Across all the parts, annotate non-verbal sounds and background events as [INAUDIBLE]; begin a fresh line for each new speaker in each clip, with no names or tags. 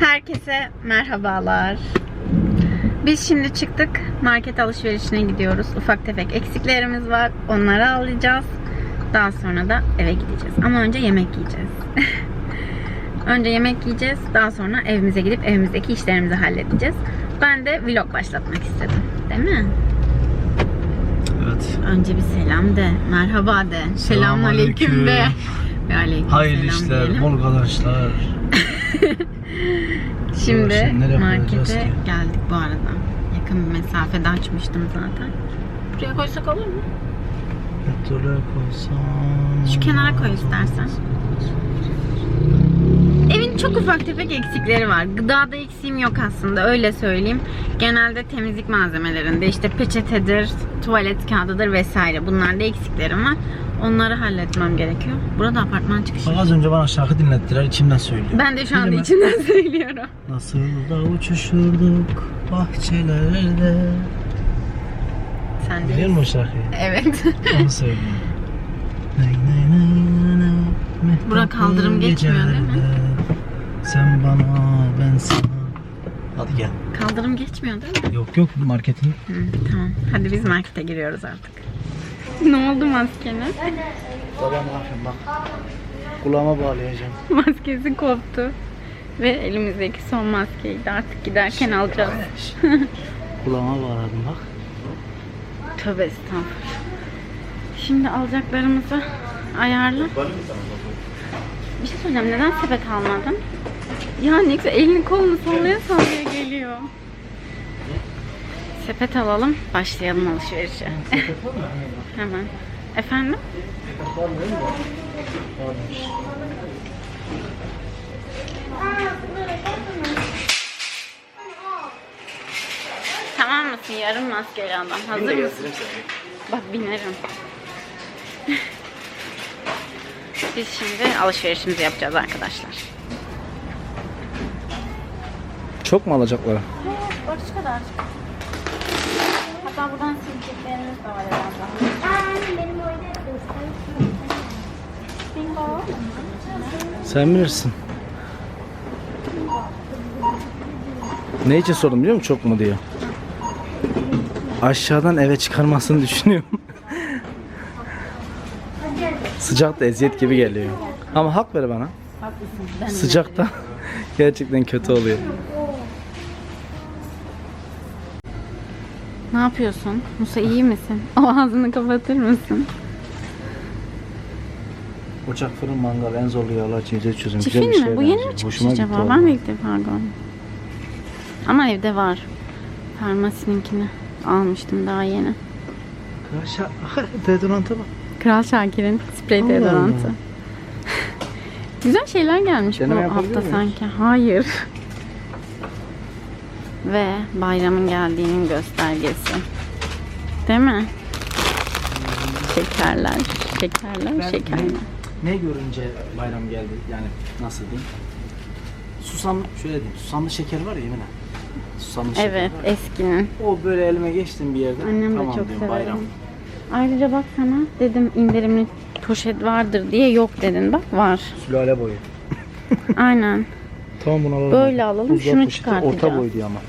Herkese merhabalar. Biz şimdi çıktık. Market alışverişine gidiyoruz. Ufak tefek eksiklerimiz var. Onları alacağız. Daha sonra da eve gideceğiz. Ama önce yemek yiyeceğiz. [LAUGHS] önce yemek yiyeceğiz. Daha sonra evimize gidip evimizdeki işlerimizi halledeceğiz. Ben de vlog başlatmak istedim. Değil mi?
Evet.
Önce bir selam de. Merhaba de. Selam aleyküm de. Ve aleyküm
Hayırlı
selam
işler,
diyelim.
bol kazançlar. [LAUGHS]
Şimdi markete geldik bu arada. Yakın bir mesafede açmıştım zaten. Buraya koysak olur mu?
Petrole koysam...
Şu kenara koy istersen. Evin çok ufak tefek eksikleri var. Gıdada eksiğim yok aslında öyle söyleyeyim. Genelde temizlik malzemelerinde işte peçetedir, tuvalet kağıdıdır vesaire. Bunlarda eksiklerim var. Onları halletmem gerekiyor. Burada apartman çıkışı.
Bak az önce bana şarkı dinlettiler, içimden söylüyor.
Ben de şu anda
Bilmem.
içinden [LAUGHS] söylüyorum.
Nasıl da uçuşurduk bahçelerde.
Sen
Biliyor
de.
musun o şarkıyı?
Evet.
Onu [LAUGHS] söylüyorum. Nay, nay, nay, nay, mehtaplı
Bura kaldırım geçmiyor değil mi?
gecelerde Sen bana, ben sana. Hadi gel.
Kaldırım geçmiyor değil mi?
Yok yok marketin.
Hı, tamam. Hadi biz markete giriyoruz artık. [LAUGHS] ne oldu maskene?
Baba ne yapayım bak. Kulağıma bağlayacağım. [LAUGHS]
Maskesi koptu. Ve elimizdeki son maskeydi. Artık giderken alacağız. [LAUGHS]
Kulağıma bağladım bak.
Tövbe estağfurullah. Şimdi alacaklarımızı ayarla. Bir şey söyleyeceğim. Neden sepet almadın? Ya güzel elini kolunu sallaya sallaya geliyor. Sepet alalım. Başlayalım alışverişe. [LAUGHS] Hemen. Efendim? Tamam mısın? Yarım maskeli adam. Hazır mısın? Bak binerim. Biz şimdi alışverişimizi yapacağız arkadaşlar.
Çok mu alacaklar?
Bak şu kadar. Hatta buradan sileceklerimiz de var herhalde. Bingo.
Sen bilirsin. Ne için sordum biliyor musun çok mu diyor. Aşağıdan eve çıkarmasını düşünüyorum. Sıcak da eziyet gibi geliyor. Ama hak ver bana.
Haklısın. Ben de
Sıcakta [LAUGHS] gerçekten kötü oluyor.
Yapıyorsun? Musa iyi misin? [LAUGHS] O ağzını kapatır mısın?
Ocak fırın mangal en zorlu yağlar çiğde çözüm.
Çifin mi? Bu yeni mi çıkmış acaba? Ben de ilk defa gördüm. Ama evde var. Farmasininkini almıştım daha yeni. [LAUGHS]
Deodoranta bak.
Kral Şakir'in sprey
Allah
deodorantı.
Allah. [LAUGHS]
Güzel şeyler gelmiş
Deneme
bu
yapabiliyor
hafta
muyuz?
sanki. Hayır. Ve bayramın geldiğinin göstergesi. Değil mi? Şekerler, şekerler,
Ben
şekerler.
Ne, ne görünce bayram geldi yani nasıl diyeyim? Susamlı şöyle diyeyim. Susamlı şeker var ya Emine. Susamlı şeker
Evet,
var ya.
eskinin.
O böyle elime geçtim bir yerde.
Annem de
tamam
çok
diyorum,
sever.
bayram.
Ayrıca bak sana dedim indirimli poşet vardır diye yok dedin. Bak var.
Sülale boyu.
Aynen.
Tamam bunu alalım.
Böyle alalım, şunu
poşeti Orta
çıkartacağız.
boy diyor ama.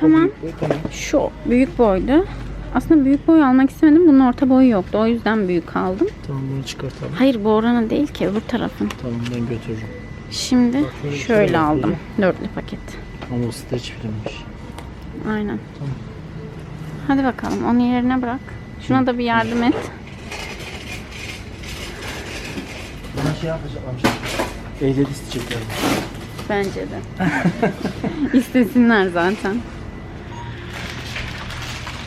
Tamam.
Büyük boy, tamam.
Şu büyük boydu. Aslında büyük boy almak istemedim. Bunun orta boyu yoktu. O yüzden büyük aldım.
Tamam bunu çıkartalım.
Hayır bu oranın değil ki öbür tarafın.
Tamam ben götürürüm.
Şimdi
Bak,
şöyle
şöyle
aldım. Dörtlü paket.
Ama o filmmiş.
Aynen.
Tamam.
Hadi bakalım onu yerine bırak. Şuna da bir yardım et.
Bana şey yapacaklarmış. Ehliyet isteyecekler.
Bence de. [LAUGHS] İstesinler zaten.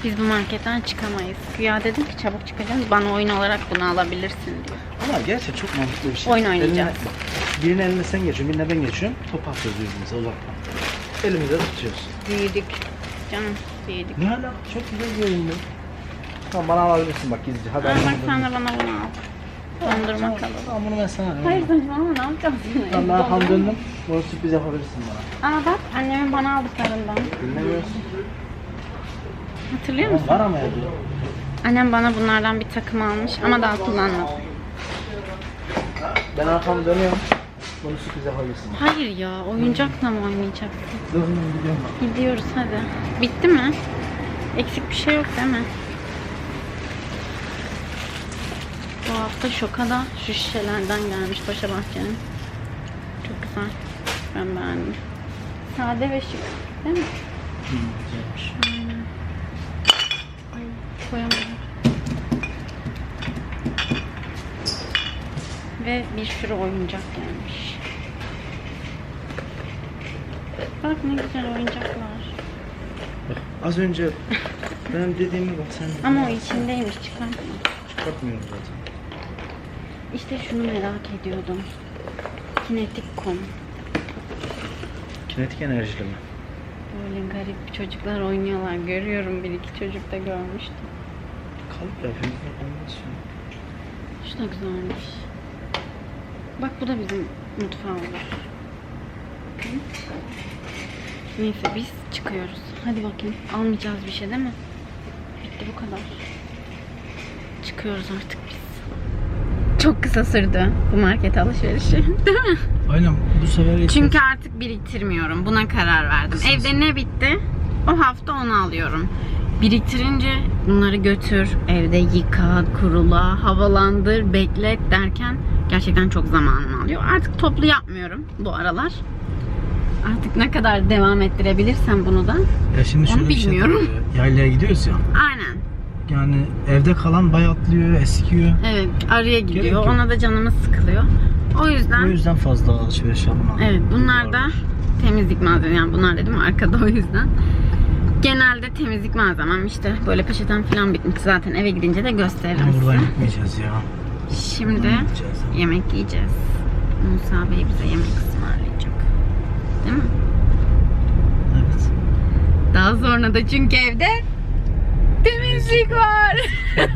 Biz bu marketten çıkamayız. Güya dedim ki çabuk çıkacağız. Bana oyun olarak bunu alabilirsin diyor.
Ama gerçekten çok mantıklı bir şey.
Oyun oynayacağız.
Eline, birinin eline sen geçiyorsun, birine ben geçiyorum. Top atıyoruz birbirimize uzaktan. Elimizde tutuyoruz.
Büyüdük. Canım büyüdük.
Ne hala? Çok güzel bir oyundu. Tamam bana alabilirsin bak gizlice. Hadi
Aa,
al
bak sen de bana bunu al. Dondurma kalalım.
Tamam bunu ben sana alayım.
Hayır saçmalama ne yapacağız yine?
Allah ham döndüm. Bunu sürpriz yapabilirsin bana.
Aa bak annemin bana aldıklarından.
Dinlemiyorsun.
Hatırlıyor musun?
Var ama evde.
Annem bana bunlardan bir takım almış ama daha kullanmadım.
Ben arkamı dönüyorum. Bunu sürpriz yapabilirsin.
Hayır ya oyuncakla mı oynayacaksın?
Dur dur gidiyorum ben.
Gidiyoruz hadi. Bitti mi? Eksik bir şey yok değil mi? Bu hafta Şoka'da şu şişelerden gelmiş Paşa Bahçe'nin. Çok güzel. Ben beğendim. Sade ve şık. Değil mi?
Hı, güzelmiş.
Aynen. Koyamadım. Ve bir sürü oyuncak gelmiş. Bak ne güzel oyuncaklar.
Bak az önce ben dediğimi bak sen
Ama o içindeymiş çıkartma.
çıkartmıyorum zaten.
İşte şunu merak ediyordum. Kinetik kom.
Kinetik enerjili mi?
Böyle garip çocuklar oynuyorlar. Görüyorum bir iki çocuk da görmüştüm.
Kalıp kombinasyon.
Şu da güzelmiş. Bak bu da bizim mutfağımız. Neyse biz çıkıyoruz. Hadi bakayım. Almayacağız bir şey değil mi? Bitti bu kadar. Çıkıyoruz artık biz. Çok kısa sürdü bu market alışverişi. [LAUGHS] Değil mi?
Aynen bu sefer yeter.
Çünkü artık biriktirmiyorum. Buna karar verdim.
Kısa
Evde ne bitti? O hafta onu alıyorum. Biriktirince bunları götür, evde yıka, kurula, havalandır, beklet derken gerçekten çok zamanımı alıyor. Artık toplu yapmıyorum bu aralar. Artık ne kadar devam ettirebilirsem bunu da.
ya şimdi
Onu
şöyle şey
bilmiyorum.
oluyor. Yaylaya gidiyoruz ya.
Aynen.
Yani evde kalan bayatlıyor, eskiyor.
Evet, araya gidiyor. Ona da canımız sıkılıyor. O yüzden
O yüzden fazla alışveriş yapma.
Evet bunlar da temizlik malzeme yani bunlar dedim arkada o yüzden. Genelde temizlik malzemem işte böyle peçeten falan bitmiş zaten eve gidince de gösteririm size.
buradan gitmeyeceğiz ya.
Şimdi yemek yiyeceğiz. Musa Bey bize yemek ısmarlayacak. Değil mi?
Evet.
Daha sonra da çünkü evde temizlik var. [LAUGHS]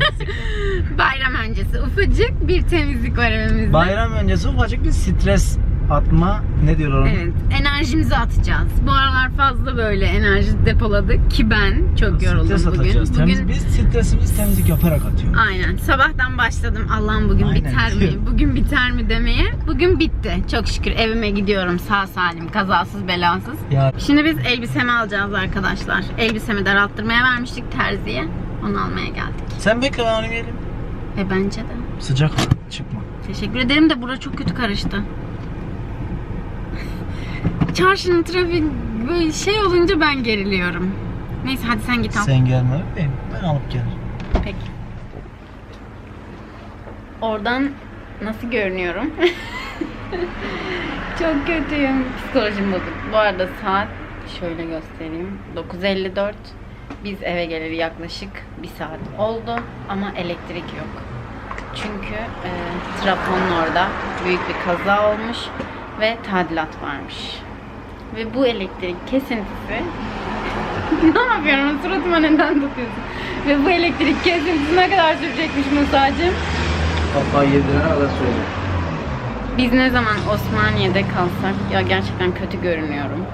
Bayram öncesi ufacık bir temizlik var evimizde.
Bayram öncesi ufacık bir stres atma ne diyorlar ona?
Evet, enerjimizi atacağız. Bu aralar fazla böyle enerji depoladık ki ben çok yoruldum
Stres
bugün.
atacağız.
Bugün
Temiz, biz stresimizi temizlik yaparak atıyoruz.
aynen sabahtan başladım. Allah'ım bugün
Aynen,
biter mi? [LAUGHS] Bugün biter mi demeye. Bugün bitti. Çok şükür evime gidiyorum sağ salim, kazasız belasız.
Ya
Şimdi biz elbisemi alacağız arkadaşlar. Elbisemi daralttırmaya vermiştik terziye. Onu almaya geldik.
sen bekle ben onu geleyim.
Ve bence de.
Sıcak çıkma.
Teşekkür ederim de bura çok kötü karıştı. Çarşının trafik böyle şey olunca ben geriliyorum. Neyse hadi sen git al.
Sen gelme bebeğim. Ben alıp gelirim.
Peki. Oradan nasıl görünüyorum? [LAUGHS] Çok kötüyüm. Psikolojim bozuk. Bu arada saat şöyle göstereyim. 9.54. Biz eve geleli yaklaşık bir saat oldu ama elektrik yok. Çünkü e, trafonun orada büyük bir kaza olmuş ve tadilat varmış. Ve bu elektrik kesintisi [LAUGHS] ne yapıyorum? Suratıma neden tutuyorsun? Ve bu elektrik kesintisi ne kadar sürecekmiş Musa'cığım?
Kafayı yedirene kadar söyle.
Biz ne zaman Osmaniye'de kalsak ya gerçekten kötü görünüyorum.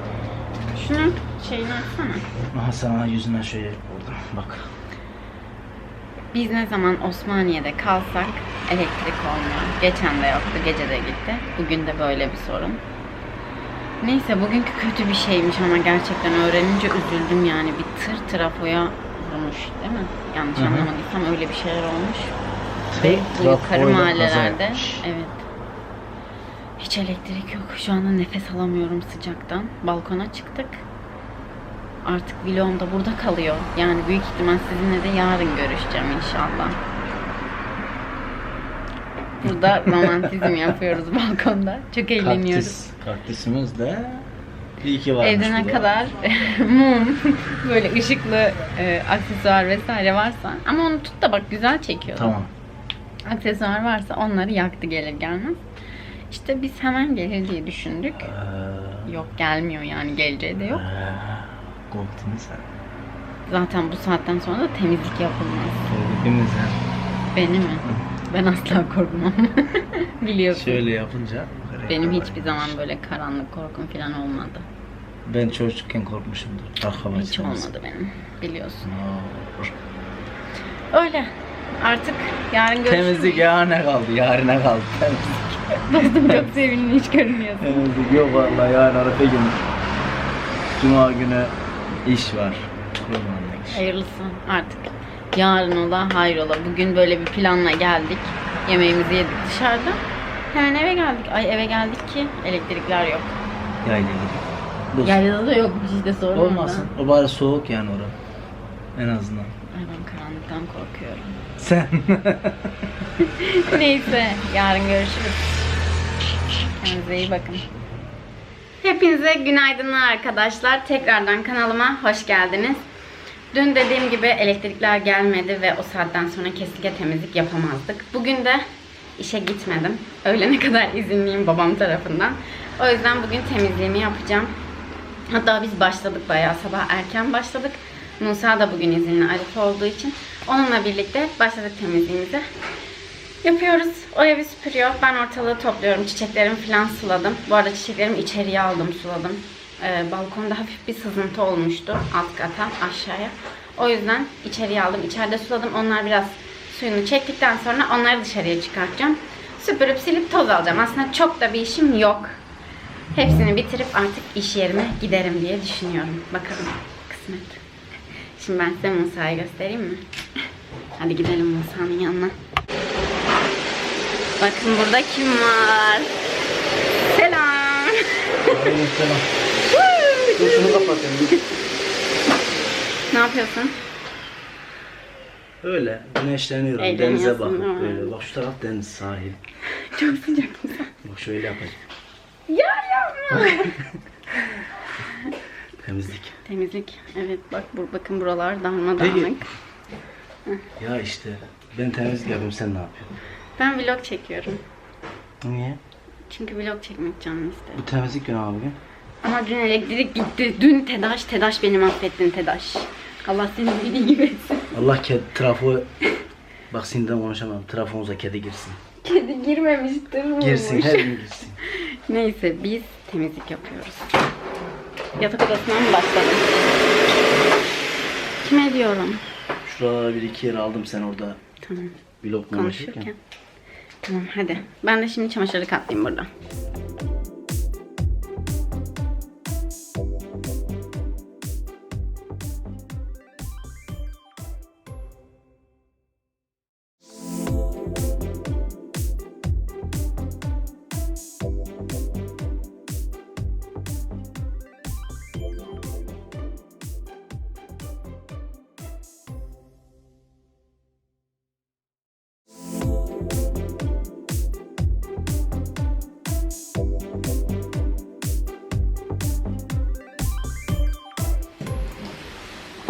Şunun şeyini açsana.
Aha sana yüzüne şöyle vurdum. Bak.
Biz ne zaman Osmaniye'de kalsak elektrik olmuyor. Geçen de yoktu, gece de gitti. Bugün de böyle bir sorun. Neyse bugünkü kötü bir şeymiş ama gerçekten öğrenince üzüldüm yani. Bir tır trafoya vurmuş değil mi? Yanlış
Hı hı.
anlamadıysam öyle bir şeyler olmuş.
Tır
Ve bu yukarı mahallelerde evet. Hiç elektrik yok. Şu anda nefes alamıyorum sıcaktan. Balkona çıktık. Artık vlogum da burada kalıyor. Yani büyük ihtimal sizinle de yarın görüşeceğim inşallah. Burada romantizm yapıyoruz [LAUGHS] balkonda. Çok eğleniyoruz.
Kaktüs. Kaktüsümüz de iyi ki varmış.
Evde ne
burada.
kadar [LAUGHS] mum, böyle ışıklı e, aksesuar vesaire varsa ama onu tut da bak güzel çekiyor.
Tamam.
Aksesuar varsa onları yaktı gelir gelmez. İşte biz hemen gelir diye düşündük.
Ee,
Yok gelmiyor yani geleceği de yok.
ee, korktun sen.
Zaten bu saatten sonra da temizlik yapılmaz.
Ya.
Beni mi? Ben asla korkmam. [LAUGHS] Biliyorsun.
Şöyle yapınca.
Benim hiçbir zaman böyle karanlık korkum falan olmadı.
Ben çocukken korkmuşumdur. Arka
Hiç olmadı benim. Biliyorsun.
Olur.
Öyle. Artık yarın görüşürüz.
Temizlik yarına kaldı. Yarına kaldı. Temizlik. [LAUGHS]
Dostum çok sevimli hiç görünmüyorsun.
Temizlik yok vallahi yarın Arefe günü. Cuma günü iş var. Kurbanlık iş.
Hayırlısı artık. Yarın ola hayrola. Bugün böyle bir planla geldik. Yemeğimizi yedik dışarıda. Hemen eve geldik. Ay eve geldik ki elektrikler yok.
Yayla gidiyor.
Yaylada da yokmuş işte sorun.
Olmasın. O bari soğuk yani orada. En azından.
Ay ben karanlıktan korkuyorum.
Sen. [LAUGHS]
Neyse yarın görüşürüz. Kendinize iyi bakın. Hepinize günaydınlar arkadaşlar. Tekrardan kanalıma hoş geldiniz. Dün dediğim gibi elektrikler gelmedi ve o saatten sonra kesinlikle temizlik yapamazdık. Bugün de işe gitmedim. Öğlene [LAUGHS] kadar izinliyim babam tarafından. O yüzden bugün temizliğimi yapacağım. Hatta biz başladık bayağı sabah erken başladık. Musa da bugün izinli Arif olduğu için. Onunla birlikte başladık temizliğimize. Yapıyoruz. O evi süpürüyor. Ben ortalığı topluyorum. Çiçeklerimi falan suladım. Bu arada çiçeklerimi içeriye aldım, suladım. Ee, balkonda hafif bir sızıntı olmuştu alt kata aşağıya. O yüzden içeriye aldım. İçeride suladım. Onlar biraz suyunu çektikten sonra onları dışarıya çıkartacağım. Süpürüp silip toz alacağım. Aslında çok da bir işim yok. Hepsini bitirip artık iş yerime giderim diye düşünüyorum. Bakalım kısmet. Şimdi ben size Musa'yı göstereyim mi? Hadi gidelim Musa'nın yanına. Bakın burada kim var? Selam.
Selam. Dur şunu kapatayım.
ne yapıyorsun?
Öyle güneşleniyorum.
Eğleniyorsun,
Denize bak.
değil mi?
Böyle. Bak şu taraf deniz sahil. [LAUGHS]
Çok sıcak.
Bak şöyle yapacağım.
Ya yapma. [LAUGHS]
Temizlik.
Temizlik. Evet bak bu, bakın buralar darmadağınık.
Ya işte ben temizlik yapıyorum sen ne yapıyorsun?
Ben vlog çekiyorum.
Niye?
Çünkü vlog çekmek canım istedi.
Bu temizlik günü abi.
Ama dün elektrik gitti. Dün TEDAŞ, TEDAŞ beni mahvettin TEDAŞ. Allah seni bildiği gibi etsin.
Allah kedi trafo Bak sinirden konuşamam. Trafomuza kedi girsin.
Kedi girmemiştir mi?
Girsin her gün girsin.
Neyse biz temizlik yapıyoruz. Yatak odasına mı başladım? Kime diyorum?
Şuralara bir iki yer aldım sen orada
Tamam
vlog konuşurken.
konuşurken. Tamam hadi. Ben de şimdi çamaşırı katlayayım burada.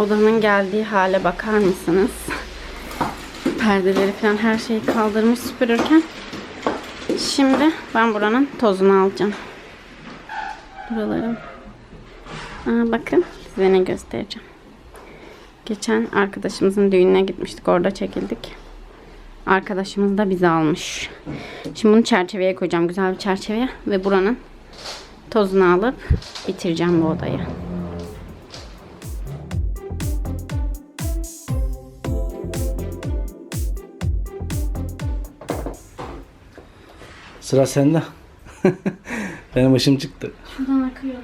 Odanın geldiği hale bakar mısınız? Perdeleri falan her şeyi kaldırmış süpürürken. Şimdi ben buranın tozunu alacağım. Buralarım. Aa, bakın size ne göstereceğim. Geçen arkadaşımızın düğününe gitmiştik. Orada çekildik. Arkadaşımız da bizi almış. Şimdi bunu çerçeveye koyacağım. Güzel bir çerçeveye. Ve buranın tozunu alıp bitireceğim bu odayı.
Sıra sende. [LAUGHS] Benim başım çıktı.
Şuradan akıyor.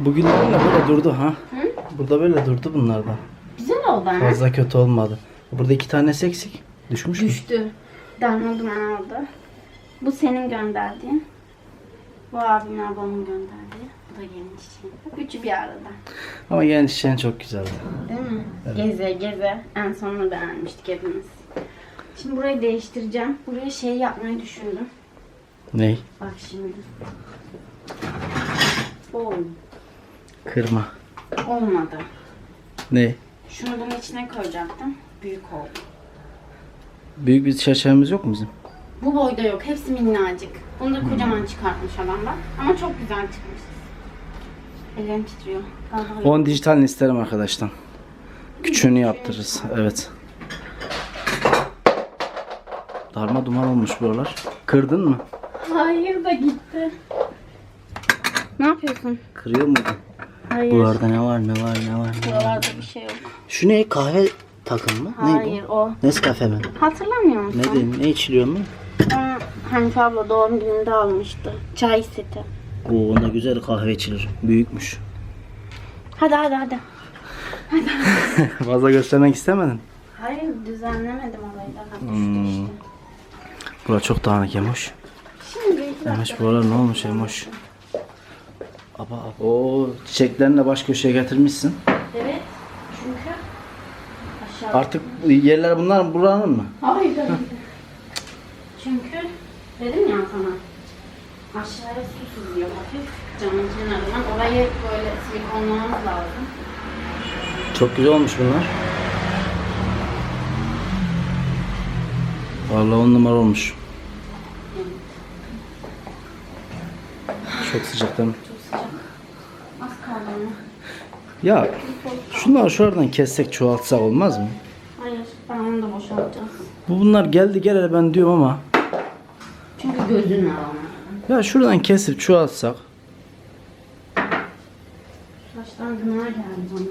Bugün de böyle durdu ha. Burada böyle durdu bunlardan.
Güzel oldu ama.
Fazla kötü olmadı. Burada iki tanesi eksik. Düşmüş mü?
Düştü. Darma duman oldu. Bu senin gönderdiğin. Bu abimin ablamın gönderdiği. Bu da gelin çiçeği. Üçü bir arada.
Ama yani çiçeğin çok güzeldi.
Değil mi? Geze geze. En sonunu beğenmiştik hepimiz. Şimdi burayı değiştireceğim. Buraya şey yapmayı düşündüm.
Ney?
Bak şimdi. Oo,
Kırma.
olmadı.
Ne?
Şunu bunun içine koyacaktım. Büyük oldu.
Büyük bir çerçevemiz yok mu bizim?
Bu boyda yok. Hepsi minnacık. Bunu da kocaman çıkartmış adam bak. Ama çok güzel çıkmış. Ellerim titriyor. Galiba yok.
10 dijitalini isterim arkadaştan. Küçüğünü yaptırırız. Evet. Darma duman olmuş buralar. Kırdın mı?
Hayır da gitti. Ne yapıyorsun?
Kırıyor muydun?
Hayır.
Buralarda ne var ne var ne var ne var.
Buralarda bir şey yok.
Şu ne kahve takım mı?
Hayır
ne bu?
o.
Nescafe mi?
Hatırlamıyor musun?
Ne dedin? Ne içiliyor mu?
Hanife abla doğum gününde almıştı. Çay seti.
Oo onda güzel kahve içilir. Büyükmüş.
Hadi hadi hadi. [LAUGHS]
Fazla göstermek istemedin.
Hayır düzenlemedim olayı daha.
Hmm.
işte.
Bura çok dağınık Emoş. Emoş buralar ne olmuş Emoş? Aba aba. Oo çiçeklerini de baş köşeye getirmişsin.
Evet. Çünkü aşağı.
Artık yerler bunlar? Buranın mı?
Hayır hayır. Çünkü dedim ya sana aşağıya su sızıyor hafif camın kenarından. Orayı böyle silikonlamamız lazım.
Çok güzel olmuş bunlar. Vallahi on numara olmuş. Çok sıcak değil mi?
Az kaldı ama.
Ya şunları şuradan kessek çoğaltsak olmaz mı?
Hayır ben onu da boşaltacağız.
Bu bunlar geldi geleli ben diyorum ama
Çünkü gözün var
ya şuradan kesip çoğaltsak
Saçtan gına geldi bana.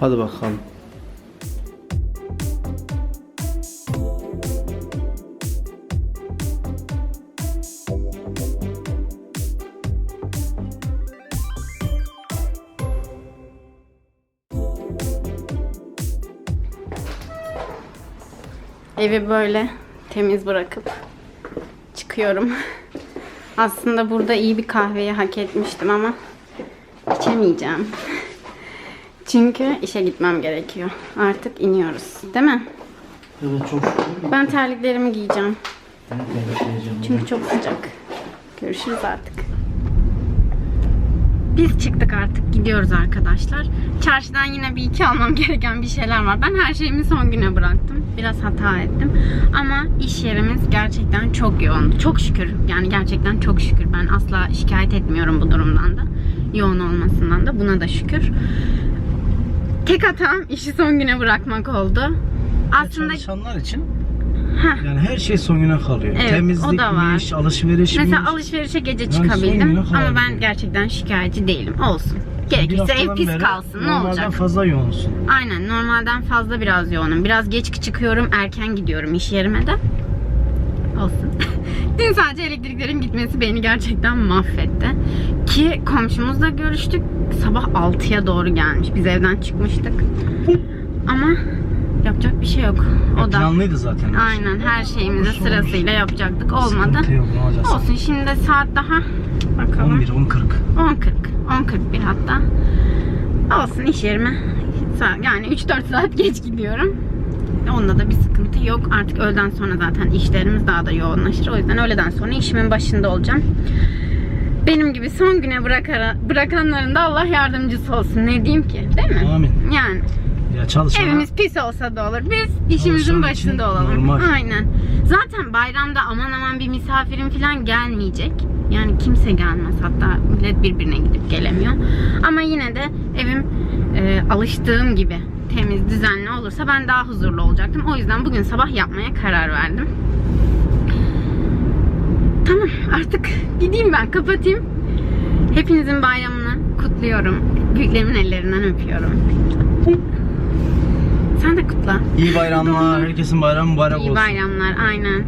hadi bakalım.
Evi böyle temiz bırakıp çıkıyorum. Aslında burada iyi bir kahveyi hak etmiştim ama içemeyeceğim. Çünkü işe gitmem gerekiyor. Artık iniyoruz. Değil mi?
Evet çok şükür.
Ben terliklerimi giyeceğim.
Ben de bekleyeceğim.
Çünkü çok sıcak. Görüşürüz artık. Biz çıktık artık. Gidiyoruz arkadaşlar. Çarşıdan yine bir iki almam [LAUGHS] gereken bir şeyler var. Ben her şeyimi son güne bıraktım. Biraz hata ettim. Ama iş yerimiz gerçekten çok yoğun. Çok şükür. Yani gerçekten çok şükür. Ben asla şikayet etmiyorum bu durumdan da. Yoğun olmasından da. Buna da şükür. Tek hatam işi son güne bırakmak oldu. Aslında
Çalışanlar için
Heh.
yani her şey son güne kalıyor.
Evet, o
Temizlikmiş,
da var.
alışverişmiş.
Mesela alışverişe gece
Yani
çıkabildim ama ben gerçekten şikayetçi değilim. Olsun. Gerekirse ev pis kalsın. Ne
normalden
olacak?
fazla yoğunsun.
Aynen. Normalden fazla biraz yoğunum. Biraz geç çıkıyorum. Erken gidiyorum iş yerime de. Olsun. [LAUGHS] Dün sadece elektriklerin gitmesi beni gerçekten mahvetti. Ki komşumuzla görüştük. Sabah 6'ya doğru gelmiş. Biz evden çıkmıştık. Ama yapacak bir şey yok. O da.
Planlıydı zaten.
Aynen her şeyimizi sırasıyla yapacaktık. Olmadı.
Sıkıntı yok, ne olacak?
Olsun şimdi saat daha bakalım.
11, 10, 40.
10.40. 10.41 hatta. Olsun iş yerime. Yani 3-4 saat geç gidiyorum. Onda da bir sıkıntı yok. Artık öğleden sonra zaten işlerimiz daha da yoğunlaşır. O yüzden öğleden sonra işimin başında olacağım. Benim gibi son güne bırakara, bırakanların da Allah yardımcısı olsun. Ne diyeyim ki? Değil mi?
Amin.
Yani
Ya çalışana
Evimiz pis olsa da olur. Biz işimizin
Çalışan
başında olalım.
normal.
Aynen. Zaten bayramda aman aman bir misafirin falan gelmeyecek. Yani kimse gelmez. Hatta millet birbirine gidip gelemiyor. Ama yine de evim e, alıştığım gibi temiz, düzenli olursa ben daha huzurlu olacaktım. O yüzden bugün sabah yapmaya karar verdim. Tamam artık gideyim ben kapatayım. Hepinizin bayramını kutluyorum. Büyüklerimin ellerinden öpüyorum. Sen de kutla.
iyi bayramlar. Herkesin bayramı mübarek
İyi
olsun.
bayramlar aynen.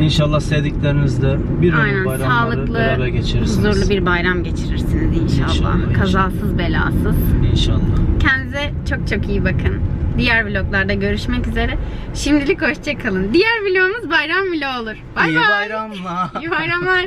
İnşallah sevdiklerinizle bir ömür bayramları
sağlıklı,
beraber geçirirsiniz.
huzurlu bir bayram geçirirsiniz inşallah.
İnşallah, inşallah.
Kazasız belasız.
İnşallah.
Kendinize çok çok iyi bakın. Diğer vloglarda görüşmek üzere. Şimdilik hoşça kalın. Diğer vlogumuz bayram vlogu olur. Bay
iyi
bay.
bayramlar.
İyi bayramlar. [LAUGHS]